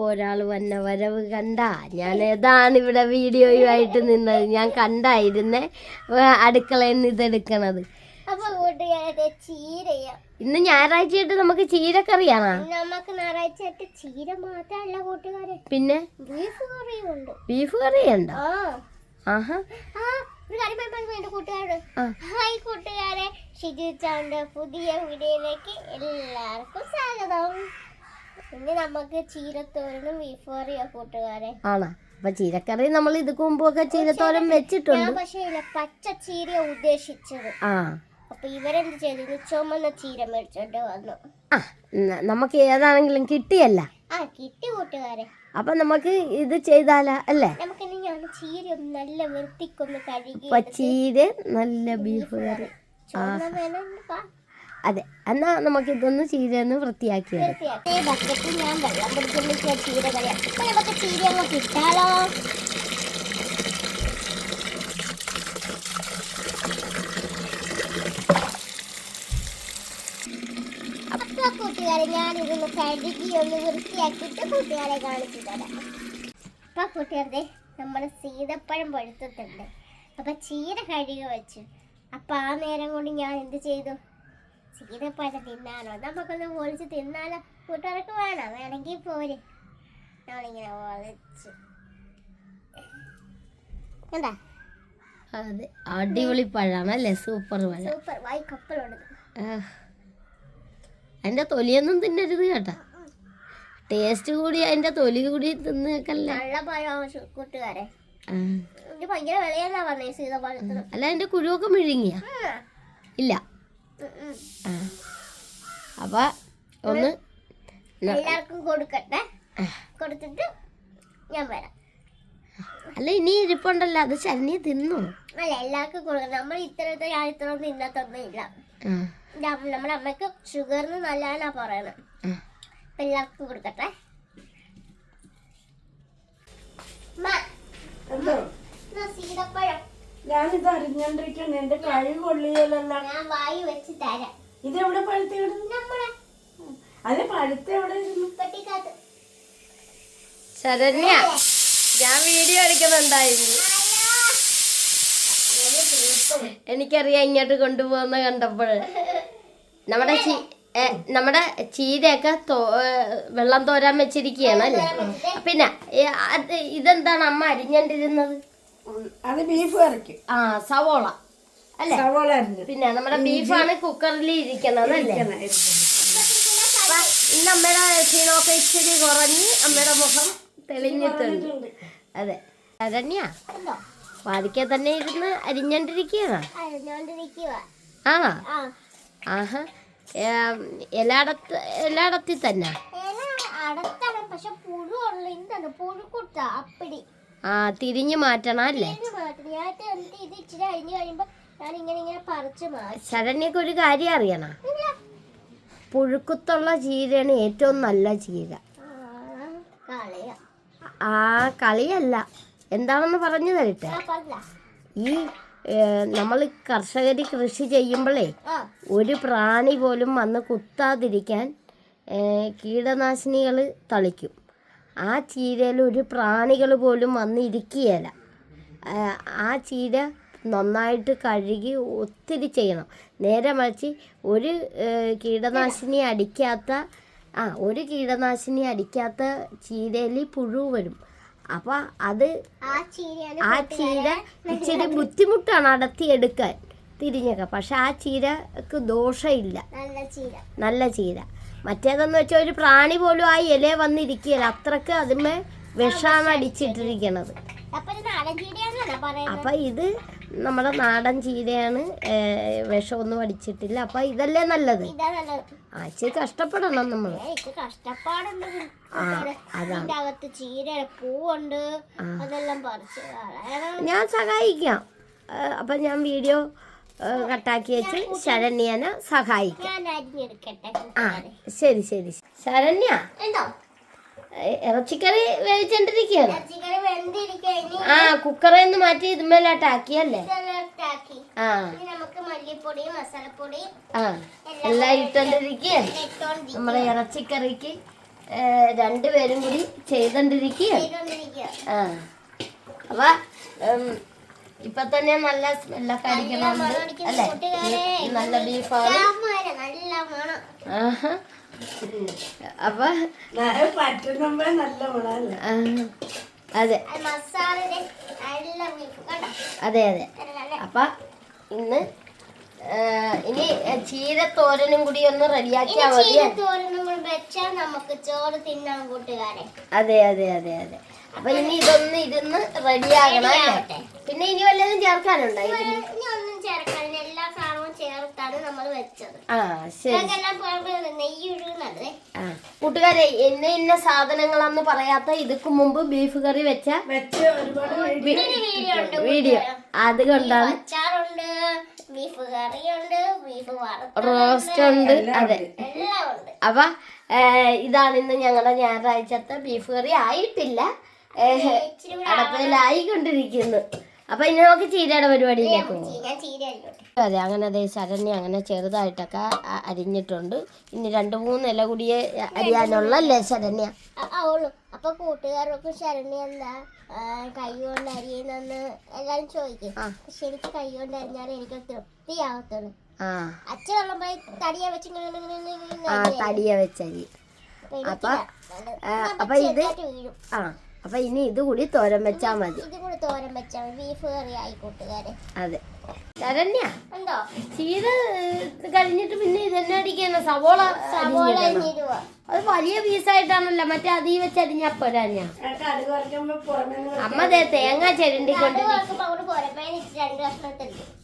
അപ്പോൾ ഒരാൾ വന്ന വരവ് കണ്ട. ഞാൻ ഏതാണ് ഇവിടെ വീഡിയോയുമായിട്ട് നിന്നത്? ഞാൻ കണ്ടായിരുന്നേ അടുക്കള അടുക്കളയിൽ നിന്ന് ഇതെടുക്കണത്. ഇന്ന് ഞായറാഴ്ചയായിട്ട് നമുക്ക് ചീരക്കറിയാണോ? നമുക്ക് ഞായറാഴ്ചയായിട്ട് ചീര മാത്രമല്ല കൂട്ടുകാരെ. പിന്നെ? ബീഫ് കറിയുണ്ട് ബീഫ് കറിയുണ്ടോ? ആഹാ. ഹായ് കൂട്ടുകാരെ. ഷിജുച്ചാന്റെ പുതിയ വീഡിയോയിലേക്ക് എല്ലാവർക്കും സ്വാഗതം. ഇന്ന് നമുക്ക് ചീരത്തോരനും ബീഫ് കറിയോ കൂട്ടുകാരെ. ആണോ? അപ്പൊ ചീരക്കറി നമ്മൾ ഇതുക്ക് മുമ്പൊക്കെ ചീരത്തോരൻ വെച്ചിട്ടുണ്ട്. ഞാൻ പക്ഷേ ഇല്ല പച്ച ചീര ഉദ്ദേശിച്ചത്. ആ. അപ്പൊ ഇവരെന്ത് ചെയ്തു? ചുമന്ന ചീര മേടിച്ചോണ്ട് വന്നു. ആ ന- നമുക്ക് ഏതാണെങ്കിലും കിട്ടിയല്ല. ആ കിട്ടി കൂട്ടുകാരെ. അപ്പൊ നമുക്ക് ഇത് ചെയ്താലാ അല്ലേ? നമുക്കിനി ഞാൻ ചീര ഒന്ന് നല്ല വൃത്തിക്കൊന്ന് കഴുകി അപ്പൊ ചീര നല്ല ബീഫ് കറി. ചുവന്ന വേണം അതെ. എന്നാ നമുക്ക് ഇതൊന്ന് ഒന്ന് ഞാൻ വെള്ളം ചീര അപ്പൊ നമുക്ക് ചീര കിട്ടാലോ? അപ്പൊ ഞാൻ കഴുകി ഒന്ന് വൃത്തിയാക്കിയിട്ട് കൂട്ടുകാരെ കാണിച്ചു തരാം. അപ്പൊ കൂട്ടുകാരെ നമ്മുടെ സീതപ്പഴം പഴുത്തിട്ടുണ്ട്. അപ്പൊ ചീര കഴുകി വെച്ചു. അപ്പൊ ആ നേരം കൊണ്ട് ഞാൻ എന്ത് ചെയ്തു? ചീരപ്പഴം തിന്നാലോ. നമുക്കൊന്ന് പൊളിച്ച് തിന്നാലോ. കൂട്ടുകാർക്ക് വേണം? വേണമെങ്കിൽ പോര്. നമ്മളിങ്ങനെ ഒളിച്ച് എന്താ? അതെ അടിപൊളി പഴാണ് അല്ലേ? സൂപ്പർ പഴം. സൂപ്പർ. വായി കപ്പലുണ്ട്. ആ. അതിന്റെ തൊലിയൊന്നും തിന്നരുത് കേട്ടാ. ടേസ്റ്റ് കൂടി അതിന്റെ തൊലി കൂടി തിന്നേക്കല്ലേ? നല്ല പഴമാണ് കൂട്ടുകാരെ. ഭയങ്കര വിലയെന്നാ പറഞ്ഞേ സീതപ്പഴത്തിന് അല്ല അതിന്റെ കുരുവൊക്കെ മിഴുങ്ങിയ ഇല്ല. അപ്പൊ ഒന്ന് എല്ലാവർക്കും കൊടുക്കട്ടെ. കൊടുത്തിട്ട് ഞാൻ വരാം. അല്ല ഇനി ഇരിപ്പുണ്ടല്ലോ. അത് ശരണ്യ തിന്നു. അല്ല എല്ലാവർക്കും കൊടുക്കണം. നമ്മൾ ഇത്തരത്തെ ഞാൻ ഇത്ര തിന്നത്തൊന്നും ഇല്ല. നമ്മുടെ അമ്മയ്ക്ക് ഷുഗറിന് നല്ലതാണാ പറയണത് ആ. അപ്പൊ എല്ലാവർക്കും കൊടുക്കട്ടെ. സീതപ്പഴം. ഞാനിത് അറിഞ്ഞോണ്ടിരിക്കുന്നു എന്റെ കഴിവ് കൊള്ളിയല്ലോ ഞാൻ വായി വെച്ച് തരാം. ഇത് എവിടെ പഴുത്ത നമ്മുടെ അല്ല പഴുത്ത എവിടെ ശരണ്യ ഞാൻ വീഡിയോ എടുക്കുന്നുണ്ടായിരുന്നു. എനിക്കറിയാം ഇങ്ങോട്ട് കൊണ്ടുപോകുന്ന കണ്ടപ്പോൾ നമ്മുടെ നമ്മുടെ ചീരയൊക്കെ വെള്ളം തോരാൻ വെച്ചിരിക്കുകയാണ് അല്ലേ? പിന്നെ ഇതെന്താണ് അമ്മ അരിഞ്ഞോണ്ടിരുന്നത്? അത് ബീഫ് കറിക്ക്. ആ സവോള. അല്ലേ? സവോള പിന്നെ നമ്മുടെ ബീഫാണ് കുക്കറിൽ ഇരിക്കുന്നത് അല്ലേ? ഇന്ന് അമ്മയുടെ ക്ഷീണമൊക്കെ ഇച്ചിരി കുറഞ്ഞ് അമ്മയുടെ മുഖം തെളിഞ്ഞിട്ടുണ്ട്. അതെ. ശരണ്യ വാതിക്കെ തന്നെ ഇരുന്ന് അരിഞ്ഞോണ്ടിരിക്കുകയാണ്? ആണോ? ആഹാ. എല്ലായിടത്ത് എല്ലായിടത്തിൽ തന്നെ? പക്ഷെ പുഴുള്ള എന്താണ് പുഴുക്കുട്ട അപ്പിടി. ആ തിരിഞ്ഞു മാറ്റണം അല്ലേ? ശരണ്യക്ക് ഒരു കാര്യം അറിയണ? പുഴുക്കുത്തുള്ള ചീരയാണ് ഏറ്റവും നല്ല ചീര. ആ കളിയല്ല. എന്താണെന്ന് പറഞ്ഞു തരട്ടെ? ഈ നമ്മൾ കർഷകർ കൃഷി ചെയ്യുമ്പോഴേ ഒരു പ്രാണി പോലും വന്ന് കുത്താതിരിക്കാൻ കീടനാശിനികൾ തളിക്കും. ആ ചീരയിൽ ഒരു പ്രാണികൾ പോലും വന്ന് ഇരിക്കുകയില്ല ആ, ചീര നന്നായിട്ട് കഴുകി ഒത്തിരി ചെയ്യണം. നേരെ മറിച്ച് ഒരു കീടനാശിനി അടിക്കാത്ത ആ ഒരു കീടനാശിനി അടിക്കാത്ത ചീരയിൽ പുഴു വരും. അപ്പോൾ അത് ആ ചീര ഇച്ചിരി ബുദ്ധിമുട്ടാണ് അടത്തിയെടുക്കാൻ തിരിഞ്ഞൊക്കെ. പക്ഷെ ആ ചീരക്ക് ദോഷമില്ല. നല്ല ചീര. മറ്റേതെന്ന് വെച്ചാൽ ഒരു പ്രാണി പോലും ആ ഇല വന്നിരിക്കുകയില്ല. അത്രയ്ക്ക് അതിന്മേ വിഷാണ് അടിച്ചിട്ടിരിക്കണത്. അപ്പൊ ഇത് നമ്മുടെ നാടൻ ചീരയാണ്. വിഷമൊന്നും അടിച്ചിട്ടില്ല. അപ്പം ഇതല്ലേ നല്ലത്? ആ ഇച്ചിരി കഷ്ടപ്പെടണം നമ്മൾ ആ അതാണ്. ഞാൻ സഹായിക്കാം. അപ്പൊ ഞാൻ വീഡിയോ കട്ടാക്കി വെച്ച് ശരണ്യനെ സഹായിക്കാം. ആ ശരി ശരി. ശരണ്യ ഇറച്ചിക്കറി വേവിച്ചോണ്ടിരിക്കുകയാണ്. ആ കുക്കറിൽ നിന്ന് മാറ്റി ഇതുമേലോട്ടാക്കിയല്ലേ? ആ. ആ എല്ലാം ഇട്ടോണ്ടിരിക്കുകയാണ്. നമ്മളെ നമ്മുടെ ഇറച്ചിക്കറിക്ക് രണ്ടുപേരും കൂടി ചെയ്തോണ്ടിരിക്കുകയാണ്. ചെയ്തോണ്ടിരിക്കുക ആ. അപ്പൊ ഇപ്പൊ തന്നെ നല്ല സ്മെല്ലൊക്കെ അടിക്കണുണ്ട് അല്ലേ? നല്ല ബീഫാണ്. അപ്പൊ അതെ. അത് അതെ. അപ്പൊ ഇന്ന് ഇനി ഇനി ചീരത്തോരനും കൂടി ഒന്ന് റെഡിയാക്കിയാൽ മതി തോരനും കൂടി വെച്ചാൽ നമുക്ക് ചോറ് തിന്നാൻ കൂട്ടുകാരെ. അതെ അതെ അതെ അതെ. അപ്പൊ ഇനി ഇതൊന്ന് ഇരുന്ന് റെഡിയാകണം അല്ലേ? പിന്നെ ഇനി വല്ലതും ചേർക്കാനുണ്ടായിരുന്നു ഇതിന്? ഇനി ഒന്നും ചേർക്കാനില്ല. എല്ലാ സാധനവും ചേർത്താണ് നമ്മൾ വെച്ചത്. ആ ശരി. ആ. കൂട്ടുകാരെ ഇന്ന ഇന്ന സാധനങ്ങളാന്ന് പറയാത്ത ഇതിക്ക് മുമ്പ് ബീഫ് കറി വെച്ച വെച്ച് ഒരുപാട് വി- വീഡിയോ അത് വീഡിയോ. അതുകൊണ്ടാണ് അച്ചാറുണ്ട് ബീഫ് കറിയുണ്ട് ബീഫ് റോസ്റ്റ് ഉണ്ട്. അതെ. എല്ലാം ഉണ്ട്. അപ്പൊ ഏ, ഇതാണ് ഇന്ന് ഞങ്ങളുടെ ഞായറാഴ്ചത്തെ ബീഫ് കറി. ആയിട്ടില്ല. അടുപ്പിലായിക്കൊണ്ടിരിക്കുന്നു. അപ്പൊ ഇനി നമുക്ക് ചീരയുടെ പരിപാടിയിലേക്ക് അതെ അങ്ങനെ ദേ ശരണ്യ അങ്ങനെ ചെറുതായിട്ടൊക്കെ അരിഞ്ഞിട്ടുണ്ട്. ഇനി രണ്ട് മൂന്ന് ഇല കൂടിയെ അരിയാനുള്ള അല്ലേ ശരണ്യ? അപ്പൊ കൂട്ടുകാർക്കും ശരണ്യ എന്താ കൈ കൊണ്ട് അരിയുന്നെന്ന് എല്ലാരും ചോദിക്കും. ശരിക്ക് പക്ഷെ എനിക്ക് കൈ കൊണ്ട് അരിഞ്ഞാൽ എനിക്ക് തൃപ്തിയാവത്തുള്ളൂ ആ. അച്ഛനുള്ളപ്പോ തടിയ വെച്ച് ഇങ്ങനെ ഇങ്ങനെ ഇങ്ങനെ ഇങ്ങനെ ആ അരിയായിരുന്നു. തടിയ വെച്ചരി. അപ്പൊ അപ്പൊ ഇത് ആ. അപ്പൊ ഇനി ഇത് കൂടി തോരൻ വെച്ചാ മതി. ഇത് കൂടി തോരൻ വെച്ചാൽ ബീഫ് കറി ആയി കൂട്ടുകാരെ. അതെ. ശരണ്യ ചീര ഏ, കഴിഞ്ഞിട്ട് പിന്നെ ഇതെന്നെ അടിക്കണം സവോള സവോള. അരിഞ്ഞിടുക അത് വലിയ പീസായിട്ടാണല്ലോ മറ്റേ അതീ വെച്ച് കടുക് വരയ്ക്കുമ്പോ പുറമേ അമ്മ ദേ തേങ്ങ ചെരണ്ടിക്കൊണ്ട്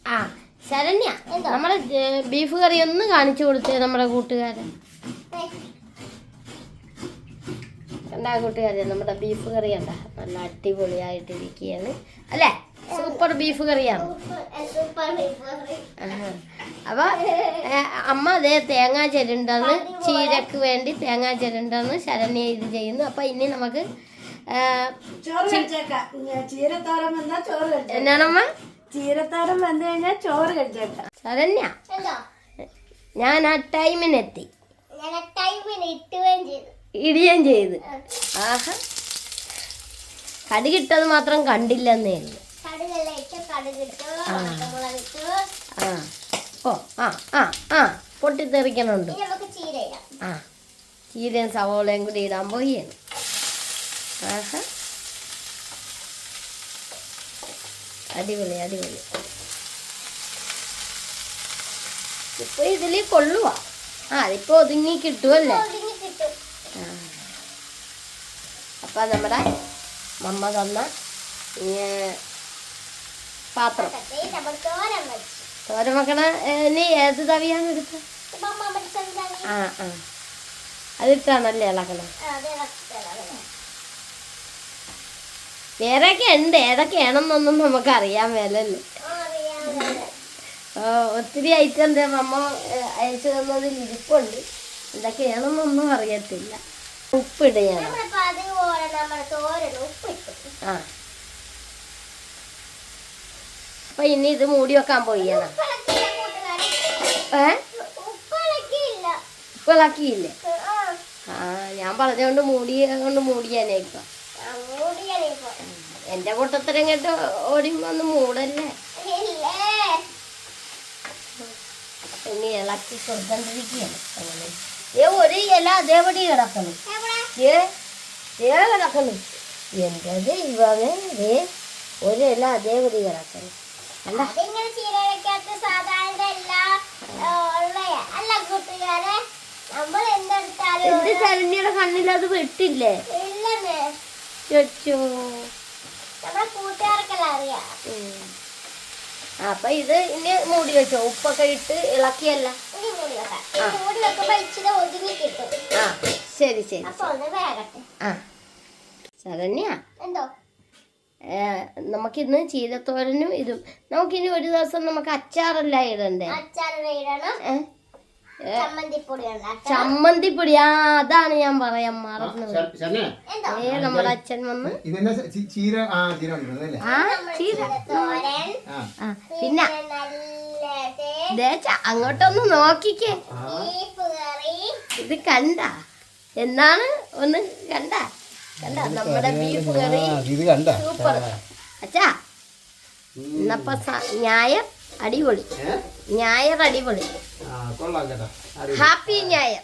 ആ ശരണ്യ നമ്മൾ ബീഫ് കറി ഒന്ന് കാണിച്ചു കൊടുത്തേ നമ്മുടെ കൂട്ടുകാരൻ. കണ്ടാ കൂട്ടുകാരെ നമ്മുടെ ബീഫ് കറി കണ്ട? നല്ല അടിപൊളിയായിട്ടിരിക്കുകയാണ് അല്ലേ? സൂപ്പർ ബീഫ് കറിയാണ്. അപ്പൊ അമ്മ അതേ തേങ്ങാ ചെരുണ്ടെന്ന് ചീരക്ക് വേണ്ടി തേങ്ങാ ചെരുണ്ടെന്ന് ശരണ്യ ഇത് ചെയ്യുന്നു. അപ്പൊ ഇനി നമുക്ക് എന്നാണമ്മ? ചീരത്താരം വന്നു കഴിഞ്ഞാൽ ചോറ് കഴിച്ചേക്കാം. ശരണ്യ? എന്തോ? ഞാൻ ആ ടൈമിനെത്തി ചെയ്തു ഇടിയും ചെയ്ത്. കടി കിട്ടത് മാത്രം കണ്ടില്ലെന്നേ ഉള്ളൂ. ആ. ഓ ആ ആ ആ. പൊട്ടിത്തെറിക്കണുണ്ട്. ആ. ചീരയും സവോളയും കൂടി ഇടാൻ പോയാണ് ആഹാ. അടിപൊളി അടിപൊളി. ഇപ്പൊ ഇതിൽ കൊള്ളുവാ. ആ ഇപ്പൊ ഒതുങ്ങി കിട്ടുമല്ലേ ഒതുങ്ങി കിട്ടും ആ. അപ്പൊ നമ്മുടെ മമ്മ തന്ന പാത്രം. തോരൻ മക്കണ ഇനി ഏത് തവിയാണ് പഠിച്ചെന്താണ് ആ ആ. അതിട്ടാണല്ലേ ഇളക്കണം? ഒക്കെ ഉണ്ട്. ഏതൊക്കെയാണെന്നൊന്നും നമുക്ക് അറിയാൻ മേലല്ലേ ഒത്തിരി ഐറ്റം എന്താ മമ്മ അയച്ചു തന്നതിൽ ഇരിപ്പുണ്ട്. എന്തൊക്കെയാണെന്നൊന്നും അറിയത്തില്ല. ഉപ്പിടുകയാണ്. ഞാൻ ആ. അപ്പൊ ഇനി ഇത് മൂടി വെക്കാൻ പോയി ഉപ്പിളക്കിയില്ല കൂട്ടുകാരെ. ഏ? ഉപ്പിളക്കിയില്ലേ. ആ. ഞാൻ പറഞ്ഞുകൊണ്ട് മൂടി കൊണ്ട് മൂടിയാനേ ഇപ്പൊ. എന്റെ കൂട്ടത്തിൽ ഇങ്ങോട്ട് ഓടി വന്ന് മൂടല്ലേ? ഇനി ഇളക്കി കൊടുത്തോണ്ടിരിക്കുകയാണ്. അങ്ങനെ. ഒരു ഇല അതേപടി കിടക്കണം എവിടെ കിടക്കുന്നു എന്റെ ദൈവമേ ഏ ഒരു ഇല അതേപടി കിടക്കണം അല്ല അതിങ്ങനെ ചീരകത്ത് സാധാരണ എല്ലാം അല്ല കൂട്ടുകാരെ നമ്മൾ എന്തെടുത്താലും എന്റെ ശരണ്യയുടെ കണ്ണിൽ അത് വെട്ടില്ലേ? ഇല്ലെന്ന്. കൂട്ടുകാർക്കെല്ലാം അറിയാം. അപ്പൊ ഇത് ഇനി മൂടി വെച്ചോ. ഉപ്പൊക്കെ ഇട്ട് ഇളക്കിയല്ല. മൂടി വെക്കാം. മൂടി വെക്കുമ്പോ ഇച്ചിരി ഒതുങ്ങി കിട്ടും. ആ. ശരി ശരി ആ. ശരണ്യ? എന്തോ? നമുക്കിന്ന് ചീരത്തോരനും ഇതും നമുക്കിനി ഒരു ദിവസം നമുക്ക് അച്ചാറല്ല ഇടണ്ടേ? ചമ്മന്തിപ്പൊടി ആ അതാണ് ഞാൻ പറയാൻ മറന്നത് ഏ നമ്മുടെ അച്ഛൻ വന്ന്. ആ ചീര ആ പിന്നെ അങ്ങോട്ടൊന്ന് നോക്കിക്കേ. ഇത് കണ്ട? എന്നാണ് ഒന്ന് കണ്ട? കണ്ട നമ്മുടെ ബീഫ് കറി ഇത് കണ്ട. സൂപ്പർ അച്ഛാ ഇന്നപ്പൊ ഞായർ അടിപൊളി. ഞായർ അടിപൊളി. ഹാപ്പി ഞായർ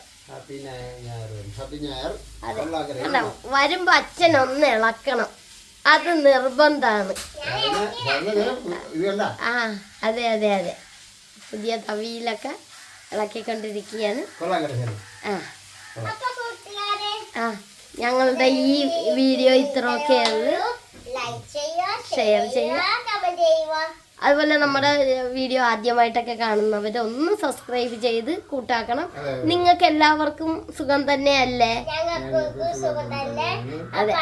വരുമ്പോ അച്ഛൻ ഒന്ന് ഇളക്കണം. അത് നിർബന്ധാണ്. ആ അതെ അതെ അതെ. പുതിയ തവിയിലൊക്കെ ഇളക്കിക്കൊണ്ടിരിക്കുകയാണ്. ആ. ആ ഞങ്ങളുടെ ഈ വീഡിയോ ഇത്രയൊക്കെ ഉള്ളു ലൈക്ക് ചെയ്യുക ഷെയർ ചെയ്യുക കമന്റ് ചെയ്യുക. അതുപോലെ നമ്മുടെ വീഡിയോ ആദ്യമായിട്ടൊക്കെ കാണുന്നവർ ഒന്ന് സബ്സ്ക്രൈബ് ചെയ്ത് കൂട്ടാക്കണം. നിങ്ങൾക്ക് എല്ലാവർക്കും സുഖം തന്നെയല്ലേ? ഞങ്ങൾക്ക് സുഖം തന്നെ. അതെ